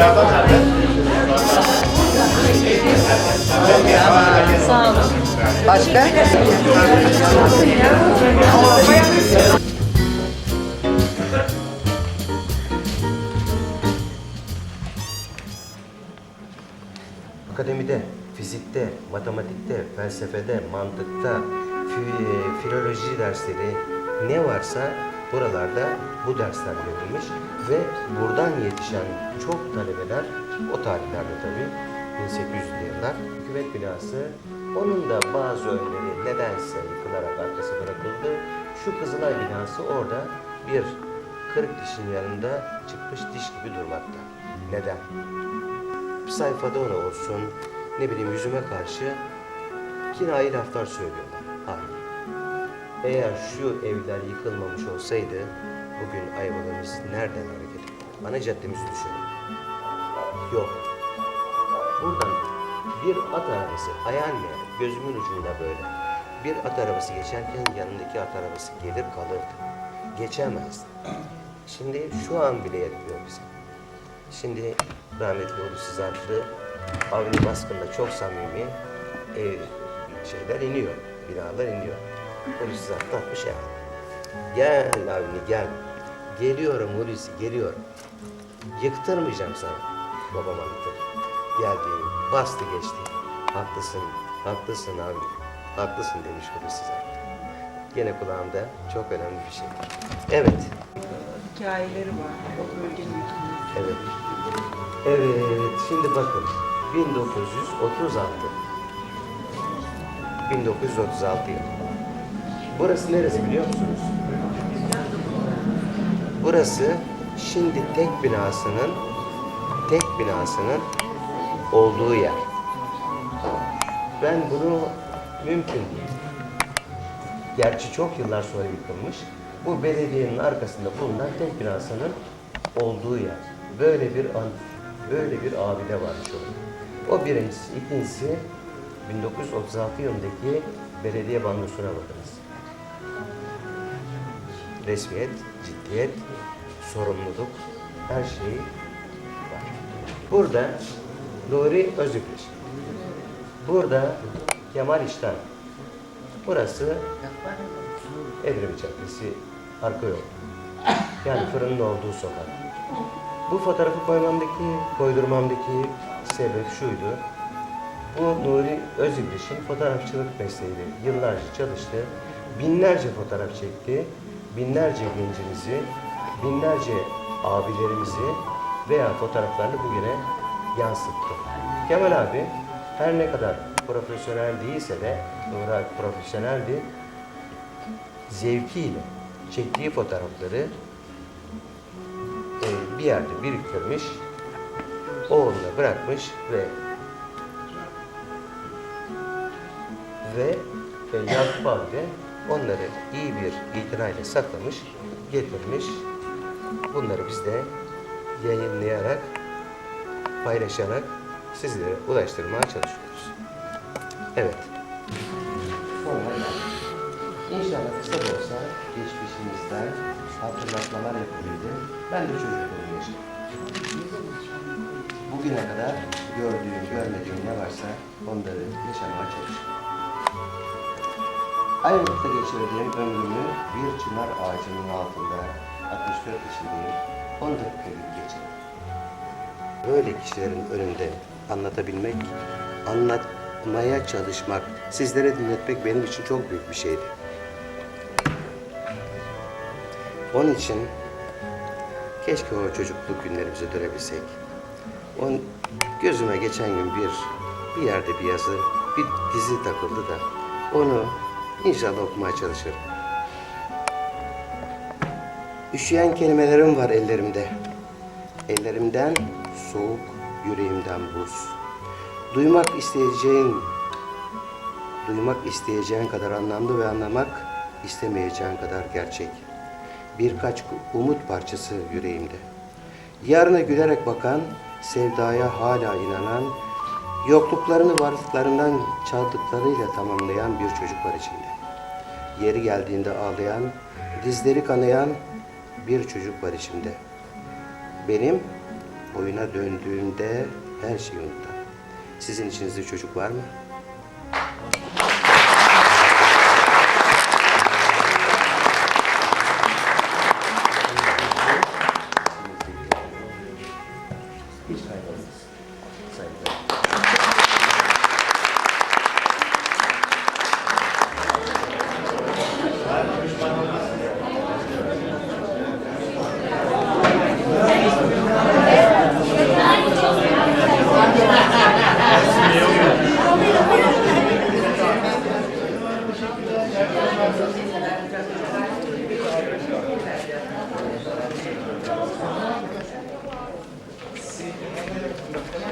Olun. Başka? Akademide, fizikte, matematikte, felsefede, mantıkta, fi- filoloji dersleri ne varsa buralarda bu dersler verilmiş ve buradan yetişen çok talebeler o tarihlerde tabii 1800'lü yıllar hükümet binası onun da bazı önleri nedense yıkılarak arkası bırakıldı. Şu Kızılay binası orada bir kırık dişin yanında çıkmış diş gibi durmakta. Neden? bir sayfada ona olsun, ne bileyim yüzüme karşı kinayi laflar söylüyorlar. Hayır. Eğer şu evler yıkılmamış olsaydı bugün Ayvalık'ımız nereden hareket eder? Ana caddemizi düşünün. Yok. Buradan bir at arabası, hayal mi? Gözümün ucunda böyle. Bir at arabası geçerken yanındaki at arabası gelir kalırdı. Geçemezdi. Şimdi şu an bile yetmiyor bize. Şimdi rahmetli Hulusi Zarflı Avni Baskın'la çok samimi e, şeyler iniyor, binalar iniyor. Hulusi Zarflı atmış ya. Gel Avni gel. Geliyorum Hulusi geliyorum. Yıktırmayacağım sana. Babam anlatır. Geldi, bastı geçti. Haklısın, haklısın abi. Haklısın demiş Hulusi Zarflı. Gene kulağımda çok önemli bir şey. Evet, Hikayeleri var. O bölgenin. Evet. Evet, şimdi bakın. 1936. 1936 yıl. Burası neresi biliyor musunuz? Burası şimdi tek binasının tek binasının olduğu yer. Ben bunu mümkün değil. Gerçi çok yıllar sonra yıkılmış. Bu belediyenin arkasında bulunan tek binasının olduğu yer. Böyle bir an, böyle bir abide varmış orada. O birincisi. ikincisi 1936 yılındaki belediye bandosuna bakınız. Resmiyet, ciddiyet, sorumluluk, her şeyi var. Burada Nuri Özüpür. Burada Kemal İşten. Burası Edremit Caddesi, arka yol. Yani fırının olduğu sokak. Bu fotoğrafı koymamdaki, koydurmamdaki sebep şuydu. Bu Nuri Özübriş'in fotoğrafçılık mesleğiyle yıllarca çalıştı. Binlerce fotoğraf çekti. Binlerce gencimizi, binlerce abilerimizi veya fotoğraflarını bugüne yansıttı. Kemal abi her ne kadar profesyonel değilse de, Nuri abi profesyoneldi, zevkiyle çektiği fotoğrafları e, bir yerde biriktirmiş, oğluna bırakmış ve ve e, Yakup abi de onları iyi bir itinayla saklamış, getirmiş. Bunları biz de yayınlayarak, paylaşarak sizlere ulaştırmaya çalışıyoruz. Evet. İnşallah kısa da olsa geçmişimizden hatırlatmalar yapabildim. Ben de çocukluğumu yaşadım. Bugüne kadar gördüğüm, görmediğim ne varsa onları yaşamaya çalışıyorum. Ayvalık'ta geçirdiğim ömrümü bir çınar ağacının altında 64 yaşındayım. 10 dakika gibi geçirdim. Böyle kişilerin önünde anlatabilmek, anlatmaya çalışmak, sizlere dinletmek benim için çok büyük bir şeydi. Onun için keşke o çocukluk günlerimize dönebilsek. On, gözüme geçen gün bir bir yerde bir yazı, bir dizi takıldı da onu inşallah okumaya çalışırım. Üşüyen kelimelerim var ellerimde. Ellerimden soğuk, yüreğimden buz. Duymak isteyeceğin, duymak isteyeceğin kadar anlamlı ve anlamak istemeyeceğin kadar gerçek. Birkaç umut parçası yüreğimde. Yarına gülerek bakan, sevdaya hala inanan, yokluklarını varlıklarından çaldıklarıyla tamamlayan bir çocuk var içinde. Yeri geldiğinde ağlayan, dizleri kanayan bir çocuk var içimde. Benim oyuna döndüğümde her şeyi unutan. Sizin içinizde çocuk var mı? Gracias.